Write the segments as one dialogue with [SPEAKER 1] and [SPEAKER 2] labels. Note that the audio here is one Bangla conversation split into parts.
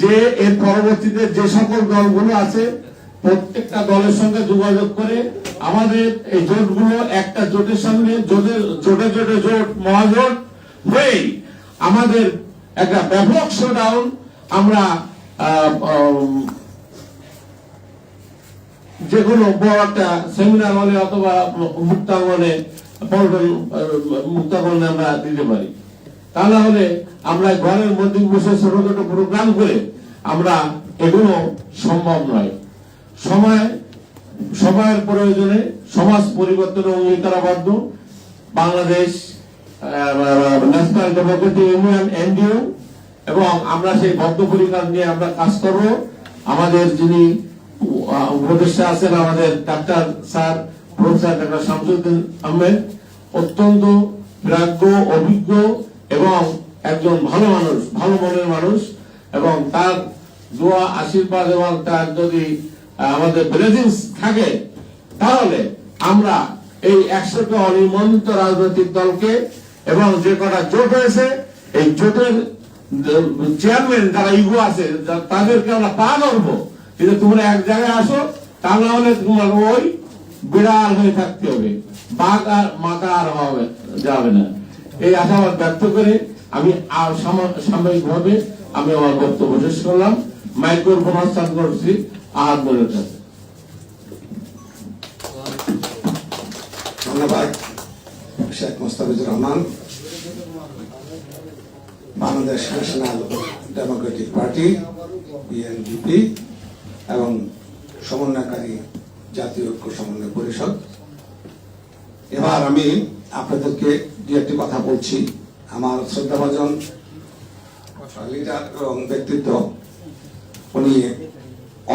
[SPEAKER 1] যে এর পরবর্তীতে যে সকল দলগুলো আছে প্রত্যেকটা দলের সঙ্গে যোগাযোগ করে আমাদের এই জোটগুলো একটা জোটের সঙ্গে জোটের জোটে জোটে জোট মহাজোট হয়েই আমাদের একটা ব্যাপক শোডাউন আমরা আহ, উম, যে কোনো বড় একটা সেমিনার হলে অথবা মুক্তাঙ্গনে মুক্তাঙ্গনে আমরা দিতে পারি। তা না হলে আমরা ঘরের মধ্যে বসে ছোট ছোট প্রোগ্রাম করে আমরা এগুলো সম্ভব নয়। সময়, সময়ের প্রয়োজনে সমাজ পরিবর্তনে অঙ্গীকারাবদ্ধ Bangladesh national democratic union NDO এবং আমরা সেই বদ্ধপরিকার নিয়ে আমরা কাজ করব। আমাদের যিনি উপদেষ্টা আছেন আমাদের doctor sir, professor doctor Shamsuddin Ahmed, অত্যন্ত প্রাজ্ঞ, অভিজ্ঞ এবং একজন ভালো মানুষ, ভালো মনের মানুষ, এবং তার দোয়া, আশীর্বাদ এবং তার যদি আমাদের ব্লেসিংস থাকে, তাহলে আমরা এই একশোটা অনিমন্ত্রিত রাজনৈতিক দলকে এবং যে কটা জোট হয়েছে এই জোটের চেয়ারম্যান যারা ইগো আছে তাদেরকে আমরা পা ধরবো। কিন্তু তোমরা এক জায়গায় আসো, তা না হলে তোমার ওই বিড়াল হয়ে থাকতে হবে। বাঘ আর মাথা আর হবে, যাবে না। এই আশাবাদ ব্যক্ত করে আমি আর সামা- সাময়িকভাবে আমি আমার বক্তব্য শেষ করলাম। মাইক্রোফোন হস্তান করছি। আহার কাছে
[SPEAKER 2] ধন্যবাদ, Sheikh Mostafizur Rahman. Bangladesh national democratic party BNDP এবং সমন্বয়কারী জাতীয় ঐক্য সমন্বয় পরিষদ। এবার আমি আপনাদেরকে দু একটি কথা বলছি। আমার শ্রদ্ধাভাজন লিডার এবং ব্যক্তিত্ব, উনি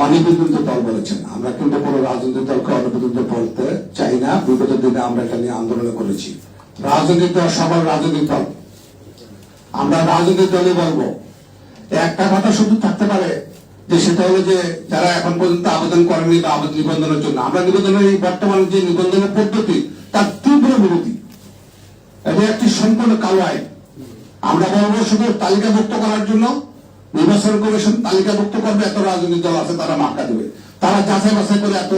[SPEAKER 2] অনিবেদিত দল বলেছেন। আমরা কিন্তু কোনো রাজনৈতিক দলকে অনিবেদিত বলতে চাই না। বিগত দিনে আমরা এটা নিয়ে আন্দোলন করেছি। রাজনৈতিক দল সবার রাজনৈতিক দল। আমরা রাজনৈতিক দলই বলব। একটা কথা শুধু থাকতে পারে যে সেটা হলো যে যারা এখন পর্যন্ত আবেদন করেনি বা আবেদন নিবন্ধনের জন্য, আমরা নিবন্ধনের এই বর্তমান যে নিবন্ধনের পদ্ধতি, তার তীব্র বিরোধী। এটা একটি সম্পূর্ণ কালো আইন আমরা বলব শুধু তালিকাভুক্ত করার জন্য, নির্বাচন কমিশন তালিকাভুক্ত করবে, এত রাজনৈতিক দল আছে, তারা মার্কা দেবে। তারা যাচাই বাছাই করে এত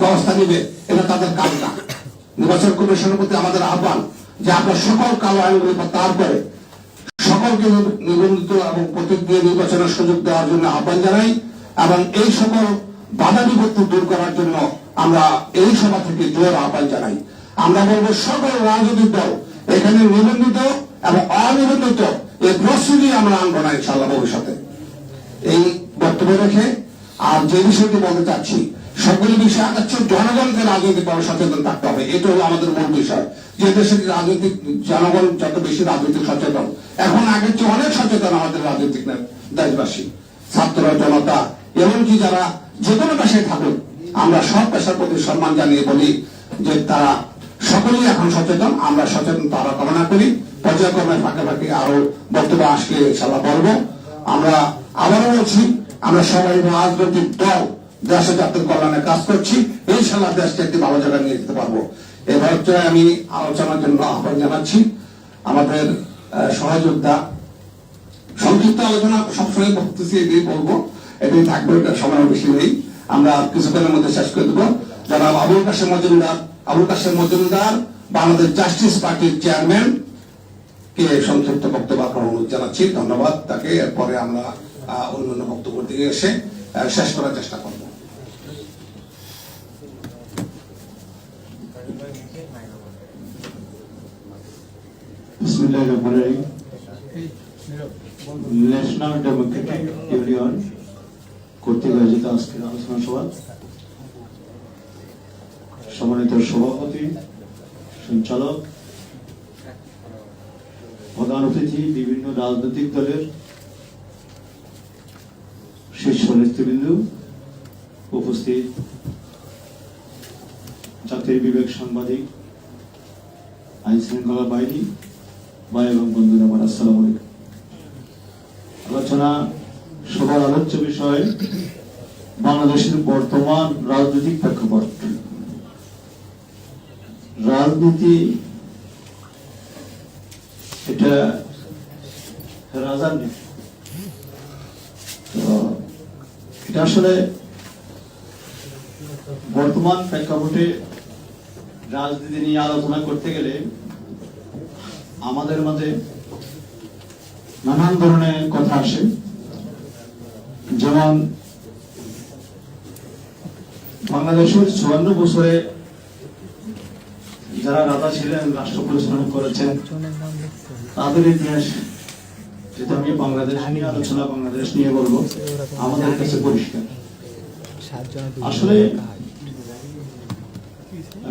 [SPEAKER 2] ব্যবস্থা নিবে, এটা তাদের কাজ না নির্বাচন কমিশনের প্রতি আমাদের আহ্বান যে আমরা সকল কালো আইনগুলি প্রত্যাহার করে সকলকে নিবন্ধিত এবং প্রতিক্রিয়া নির্বাচনের সুযোগ দেওয়ার জন্য আহ্বান জানাই এবং এই সকল বাধা বিপত্তি দূর করার জন্য আমরা এই সভা থেকে জোর আহ্বান জানাই। আমরা বলব সকল রাজনৈতিক দল এখানে নিবন্ধিত এবং অনিবন্ধিত এই প্রশ্নটি আমরা আনব না ইনশাল্লাহ ভবিষ্যতে। এই বক্তব্য রেখে আর যে বিষয়টি বলতে চাচ্ছি সকল বিষয় আগাচ্ছে জনগণকে রাজনৈতিকভাবে সচেতন থাকতে হবে, এটা হলো আমাদের মূল বিষয়। যে দেশের রাজনৈতিক জনগণ যত বেশি রাজনৈতিক সচেতন, এখন আগের চেয়ে অনেক সচেতন আমাদের রাজনৈতিক দেশবাসী, ছাত্র জনতা, এমনকি যারা যে কোনো পেশায় থাকুক, আমরা সব পেশার প্রতি সম্মান জানিয়ে বলি যে তারা সকলেই এখন সচেতন, আমরা সচেতন তারা কামনা করি। পর্যায়ক্রমে ফাঁকে ফাঁকে আরও বক্তব্য আসলে ইনশাল্লাহ বলব। আমরা আবারও বলছি, আমরা সবাই রাজনৈতিক দল, দেশ ও জাতির কল্যাণে কাজ করছি। ইনশাল্লাহ দেশকে একটি ভালো জায়গায় নিয়ে যেতে পারব। এবার হচ্ছে আমি আলোচনার জন্য আহ্বান জানাচ্ছি আমাদের সহযোদ্ধা। সংক্ষিপ্ত আলোচনা সবসময় বলতেছি এটাই বলব। এটাই থাকবে, এটা সময় বেশি নেই। আমরা কিছুক্ষণের মধ্যে শেষ করে দেবো। যারা আবুল কাশেম মজুমদার আবুল কাশেম মজুমদার বাংলাদেশ জাস্টিস পার্টির চেয়ারম্যান কে সংক্ষিপ্ত বক্তব্য রাখার অনুরোধ জানাচ্ছি। ধন্যবাদ তাকে। এরপরে আমরা অন্যান্য বক্তব্য দিকে এসে শেষ করার চেষ্টা করব।
[SPEAKER 3] ন্যাশনাল ডেমোক্রেটিক ইউনিয়ন কর্তৃক আয়োজিত আজকের আলোচনা সভা। সম্মানিত সভাপতি, সঞ্চালক, প্রধান অতিথি, বিভিন্ন রাজনৈতিক দলের শীর্ষ নেতৃবৃন্দ উপস্থিত, জাতির বিবেক সাংবাদিক, আইন শৃঙ্খলা বাহিনী, ভাই এবং বন্ধুরা, আমার আসসালাম আলোচনা সবার আলোচ্য বিষয়, বাংলাদেশের বর্তমান রাজনৈতিক প্রেক্ষাপট। রাজনীতি, এটা রাজার নীতি। তো এটা আসলে বর্তমান প্রেক্ষাপটে রাজনীতি নিয়ে আলোচনা করতে গেলে আমাদের মাঝে নানান ধরনের কথা আসে। যেমন বাংলাদেশের চুয়ান্ন বছরে যারা রাজা ছিলেন, রাষ্ট্র পরিচালনা করেছেন, তাদের ইতিহাস যেটা আমি বাংলাদেশ নিয়ে আলোচনা, বাংলাদেশ নিয়ে বলব, আমাদের কাছে পরিষ্কার। আসলে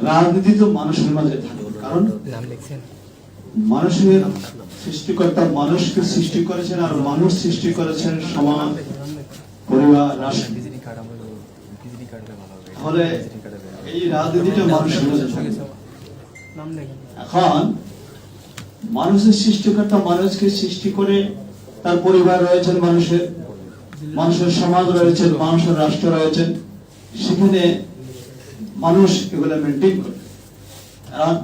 [SPEAKER 3] রাজনীতি তো মানুষের মাঝে থাকে, কারণ মানুষের সৃষ্টিকর্তা মানুষকে সৃষ্টি করেছেন আর মানুষ সৃষ্টি করেছেন সমান পরিবার, রাষ্ট্র। তাহলে এই রাজনীতিটা মানুষের মাঝে থাকে। এখন মানুষের সৃষ্টিকর্তা মানুষকে সৃষ্টি করে তার পরিবার রয়েছেন মানুষের মানুষের সমাজ রয়েছে মানুষের রাষ্ট্র রয়েছেন সেখানে মানুষ এগুলো মেনটেন করে। কারণ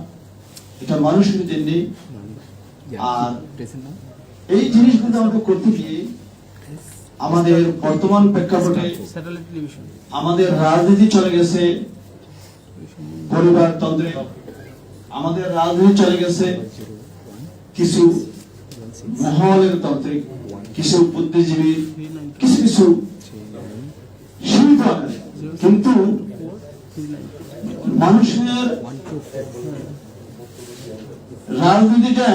[SPEAKER 3] এটা মানুষের জন্য। আর এই জিনিসগুলো আমাদের করতে গিয়ে আমাদের বর্তমান প্রেক্ষাপটে আমাদের রাজনীতি চলে গেছে পরিবারতন্ত্রে। আমাদের রাজনীতি চলে গেছে কিছু মহলের তন্ত্রে কিছু বুদ্ধিজীবী, কিছু কিছু সীমিত কিন্তু মানুষের রাজনীতিটা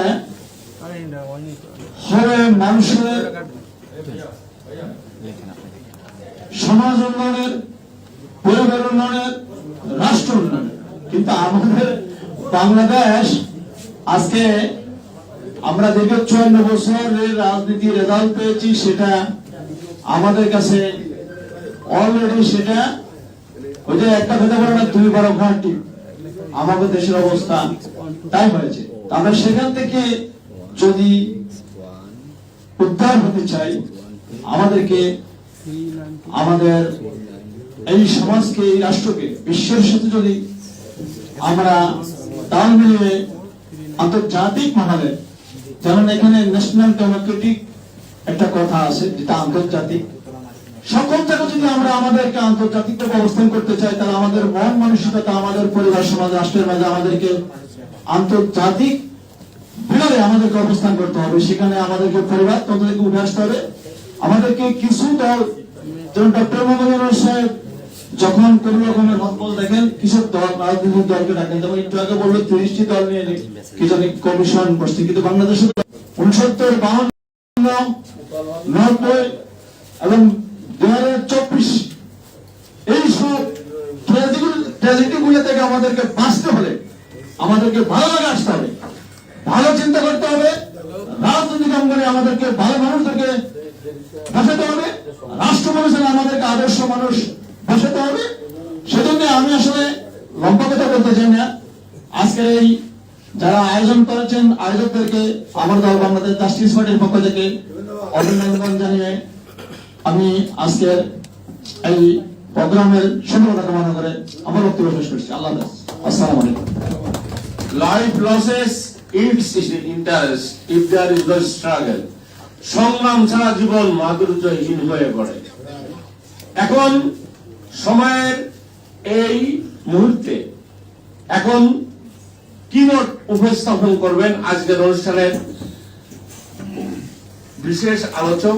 [SPEAKER 3] হবে মানুষের সমাজ উন্নয়নের, পরিবার উন্নয়নের, রাষ্ট্র উন্নয়নের। কিন্তু আমাদের বাংলাদেশ আজকে আমরা দীর্ঘ চুয়ান্ন বছরের রাজনীতি রেজাল্ট পেয়েছি, সেটা আমাদের কাছে অলরেডি সেটা ওই যে একটা ভেদে বলে না, দুই বারো ঘন্টি আমাদের দেশের অবস্থা তাই হয়েছে। আমরা সেখান থেকে যদি উদ্ধার হতে চাই, আমাদেরকে আমাদের এই সমাজকে, এই রাষ্ট্রকে, বিশ্বের সাথে যদি আমরা তাল মিলিয়ে আন্তর্জাতিক মহলে যেমন এখানে ন্যাশনাল ডেমোক্রেটিক একটা কথা আছে, যেটা আন্তর্জাতিক। সকল জায়গায় যদি আমরা আমাদেরকে আন্তর্জাতিক অবস্থান করতে চাই, তাহলে আমাদের মন মানসিকতা, আমাদের পরিবার, সমাজ, রাষ্ট্রের মাঝে আমাদেরকে আন্তর্জাতিক বিড়ালে আমাদেরকে অবস্থান করতে হবে। সেখানে আমাদেরকে পরিবার তন্ত্রকে উঠে আসতে হবে। আমাদেরকে কিছু দল, যেমন ডক্টর মোহাম্মদ সাহেব যখন কোন রকমের হকবল দেখেন কিছু দল? রাজনৈতিক দলকে ডাকেন যেমন একটু আগে বলল, তিরিশটি দল নিয়ে কি জানি কমিশন বসছে, কিন্তু বাংলাদেশে উনসত্তর, বাহান্ন, নব্বই এবং হাজার চব্বিশ ট্র্যাজেডি গুলো থেকে আমাদেরকে বাঁচতে হলে, আমাদেরকে ভালো লাগে আসতে হবে, ভালো চিন্তা করতে হবে, রাজনৈতিক অঙ্গনে আমাদেরকে ভালো মানুষদেরকে বসাতে হবে, রাষ্ট্র মানুষের আমাদেরকে আদর্শ মানুষ বসাতে হবে। সেজন্য আমি আসলে লম্বা কথা বলতে চাই না। আজকের এই যারা আয়োজন করেছেন, আয়োজকদেরকে আমার দল বাংলাদেশ জাস্টিস পার্টির পক্ষ থেকে অভিনন্দন জানিয়ে আমি আজকের এই প্রোগ্রামের সফলতা কামনা করে আমার বক্তব্য শেষ করছি। আল্লাহ আসসালামু আলাইকুম।
[SPEAKER 1] Life loses its interest. If there is no struggle. সংগ্রাম ছাড়া জীবন মাধুর্যহীন হয়ে পড়ে। এখন সময়ের এই মুহূর্তে এখন কিনোট উপস্থাপন করবেন আজকের অনুষ্ঠানের বিশেষ আলোচক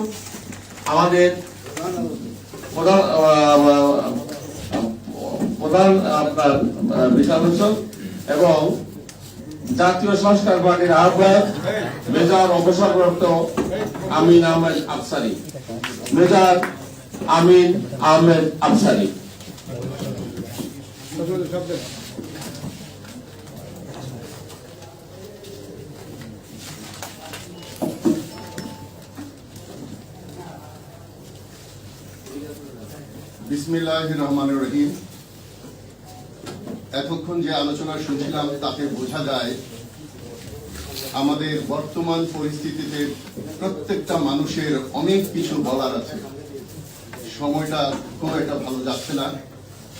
[SPEAKER 1] আমাদের প্রধান প্রধান আপনার আলোচক এবং জাতীয় সংস্কার পার্টির আহ্বায়ক মেজর অবসরপ্রাপ্ত আমিন আহমেদ আফসারি। মেজর আমিন আহমেদ আফসারি
[SPEAKER 4] বিসমিল্লাহ রহমান রহিম। এতক্ষণ যে আলোচনা শুনছিলাম, তাতে বোঝা যায় আমাদের বর্তমান পরিস্থিতিতে প্রত্যেকটা মানুষের অনেক কিছু বলার আছে। সময়টা খুব একটা ভালো যাচ্ছে না।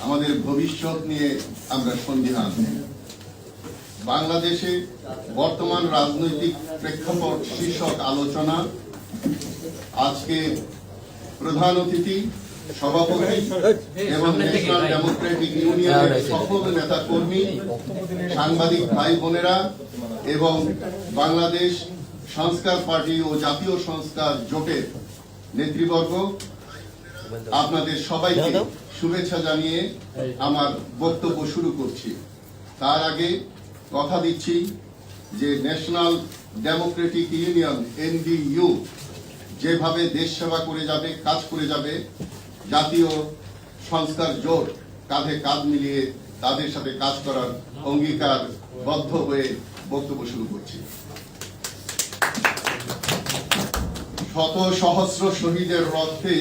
[SPEAKER 4] আমাদের ভবিষ্যৎ নিয়ে আমরা সন্দিহান। বাংলাদেশে বর্তমান রাজনৈতিক প্রেক্ষাপট শীর্ষক আলোচনা। আজকে প্রধান অতিথি সভাপতি এবং ন্যাশনাল ডেমোক্রেটিক ইউনিয়নের সকল নেতা কর্মী সাংবাদিক ভাই বোনেরা এবং বাংলাদেশ সংস্কার পার্টি ও জাতীয় সংস্কার জোটের নেতৃবর্গ আপনাদের সবাইকে শুভেচ্ছা জানিয়ে আমার বক্তব্য শুরু করছি। তার আগে কথা দিচ্ছি যে ন্যাশনাল ডেমোক্রেটিক ইউনিয়ন এনডিইউ যেভাবে দেশ সেবা করে যাবে কাজ করে যাবে জাতীয় সংস্কার জোট কাঁধে কাঁধ মিলিয়ে তাদের সাথে কাজ করার অঙ্গীকার বদ্ধ হয়ে বক্তব্য শুরু করছি। শত সহস্র শহীদের রক্তে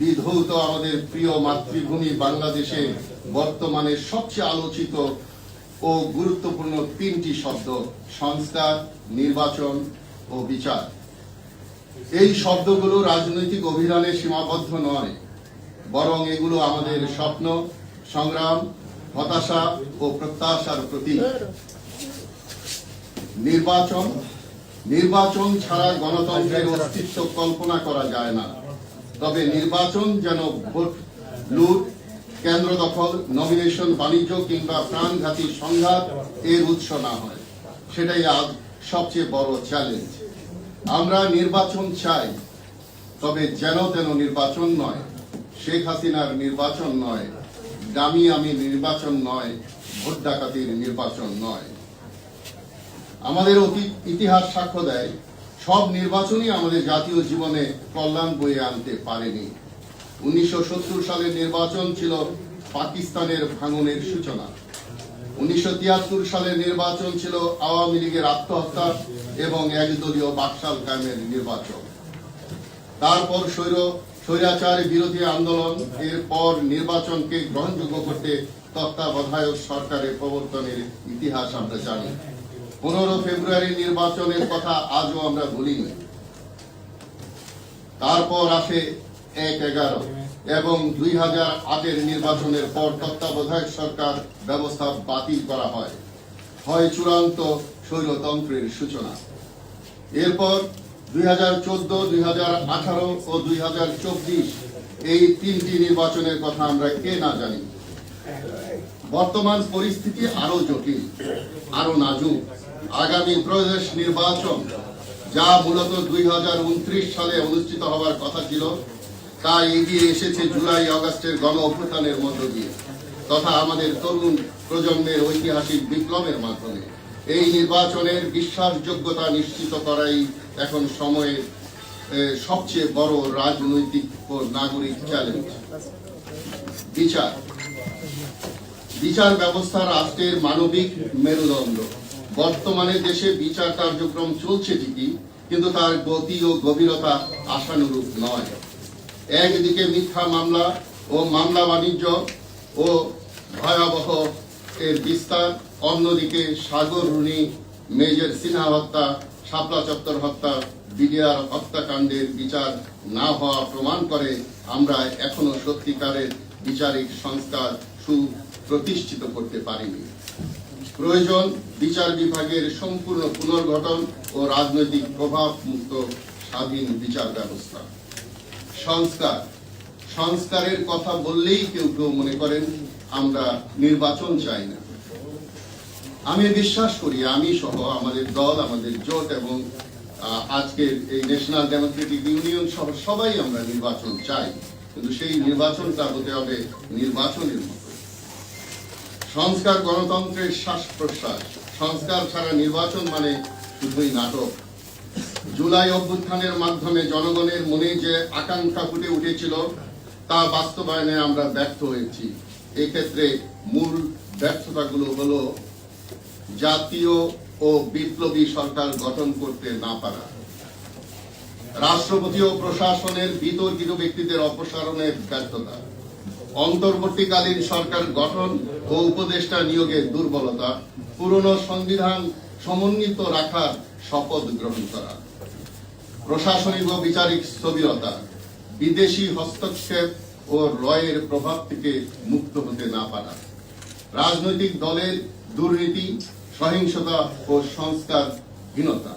[SPEAKER 4] বিধৌত আমাদের প্রিয় মাতৃভূমি বাংলাদেশে বর্তমানে সবচেয়ে আলোচিত ও গুরুত্বপূর্ণ তিনটি শব্দ, সংস্কার, নির্বাচন ও বিচার। এই শব্দগুলো রাজনৈতিক অভিধানে সীমাবদ্ধ নয়, বরং এগুলো আমাদের স্বপ্ন, সংগ্রাম, হতাশা ও প্রত্যাশার প্রতীক। নির্বাচন নির্বাচন ছাড়া গণতন্ত্রের অস্তিত্ব কল্পনা করা যায় না। তবে নির্বাচন যেন ভোট, লুট, কেন্দ্র দখল নমিনেশন বাণিজ্য কিংবা প্রাণঘাতী সংঘাত এর উৎস না হয়। সেটাই আজ সবচেয়ে বড় চ্যালেঞ্জ আমরা নির্বাচন চাই, তবে যেন তেন নির্বাচন নয়। শেখ হাসিনার নির্বাচন নয়, দামি আমি নির্বাচন নয়, ভোট ডাকাতির নির্বাচন নয়। আমাদের অতীত ইতিহাস সাক্ষ্য দেয়, সব নির্বাচনই আমাদের জাতীয় জীবনে কল্যাণ বয়ে আনতে পারেনি। উনিশশো সালের নির্বাচন ছিল পাকিস্তানের ভাঙনের সূচনা। উনিশশো সালের নির্বাচন ছিল আওয়ামী লীগের আত্মহত্যা এবং একদলীয় বাকশাল কায়েমের নির্বাচন। তারপর স্বৈর, স্বৈরাচার বিরোধী আন্দোলন এর পর নির্বাচনকে গ্রহণযোগ্য করতে তত্ত্বাবধায়ক সরকারের প্রবর্তনের ইতিহাস আমরা জানি। পনেরো ফেব্রুয়ারি নির্বাচনের কথা আজও আমরা ভুলিনি। তারপর আসে এক এগারো এবং দুই হাজার আটের নির্বাচনের পর তত্ত্বাবধায়ক সরকার ব্যবস্থা বাতিল করা হয়। হয় চূড়ান্ত স্বৈরতন্ত্রের সূচনা। এরপর দুই হাজার চোদ্দ, দুই হাজার আঠারো ও দুই হাজার চব্বিশ এই তিনটি নির্বাচনের কথা আমরা কে না জানি। বর্তমান পরিস্থিতি আরও জটিল আরও নাজুক। আগামী প্রদেশ নির্বাচন, যা মূলত দুই হাজার উনত্রিশ সালে অনুষ্ঠিত হওয়ার কথা ছিল, তা এগিয়ে এসেছে জুলাই আগস্টের গণ অভ্যুত্থানের মধ্য দিয়ে, তথা আমাদের তরুণ প্রজন্মের ঐতিহাসিক বিপ্লবের মাধ্যমে। এই নির্বাচনের বিশ্বাসযোগ্যতা নিশ্চিত করাই এখন সময়ের সবচেয়ে বড় রাজনৈতিক ও নাগরিক চ্যালেঞ্জ বিচার। বিচার ব্যবস্থা রাষ্ট্রের মানবিক মেরুদণ্ড। বর্তমানে দেশে বিচার কার্যক্রম চলছে ঠিকই, কিন্তু তার গতি ও গভীরতা আশানুরূপ নয়। একদিকে মিথ্যা মামলা ও মামলা বাণিজ্য ও ভয়াবহ এর বিস্তার, অন্যদিকে সাগর রুনি, মেজর সিনহা হত্যা, শাপলা চত্বর হত্যা, বিডিআর হত্যাকাণ্ডের বিচার না হওয়া প্রমাণ করে আমরা এখনও সত্যিকারের বিচারিক সংস্কার সুপ্রতিষ্ঠিত করতে পারিনি। প্রয়োজন, বিচার বিভাগের সম্পূর্ণ পুনর্গঠন ও রাজনৈতিক প্রভাব মুক্ত স্বাধীন বিচার ব্যবস্থা। সংস্কার। সংস্কারের কথা বললেই কেউ কেউ মনে করেন, আমরা নির্বাচন চাই না। আমি বিশ্বাস করি, আমি সহ আমাদের দল, আমাদের জোট এবং আজকের এই ন্যাশনাল ডেমোক্রেটিক ইউনিয়ন সহ সবাই আমরা নির্বাচন চাই। কিন্তু সেই নির্বাচনটা হতে হবে নির্বাচনের মতো সংস্কার গণতন্ত্রের শ্বাস প্রশ্বাস সংস্কার ছাড়া নির্বাচন মানে শুধুই নাটক। জুলাই অভ্যুত্থানের মাধ্যমে জনগণের মনে যে আকাঙ্ক্ষা ফুটে উঠেছিল, তা বাস্তবায়নে আমরা ব্যর্থ হয়েছি। এক্ষেত্রে মূল ব্যর্থতাগুলো হলো, জাতীয় ও বিপ্লবী সরকার গঠন করতে না পারা। রাষ্ট্রপতি ও প্রশাসনের বিতর্কিত ব্যক্তিদের অপসারণের ব্যর্থতা। অন্তর্বর্তীকালীন সরকার গঠন ও উপদেষ্টা নিয়োগের দুর্বলতা, পুরনো সংবিধান সমন্বিত রাখার শপথ গ্রহণ করা, প্রশাসনিক ও বিচারিক স্থবিরতা, বিদেশি হস্তক্ষেপ ও রয়ের প্রভাব থেকে মুক্ত হতে না পারা, রাজনৈতিক দলের দুর্নীতি, সহিংসতা ও সংস্কারহীনতা।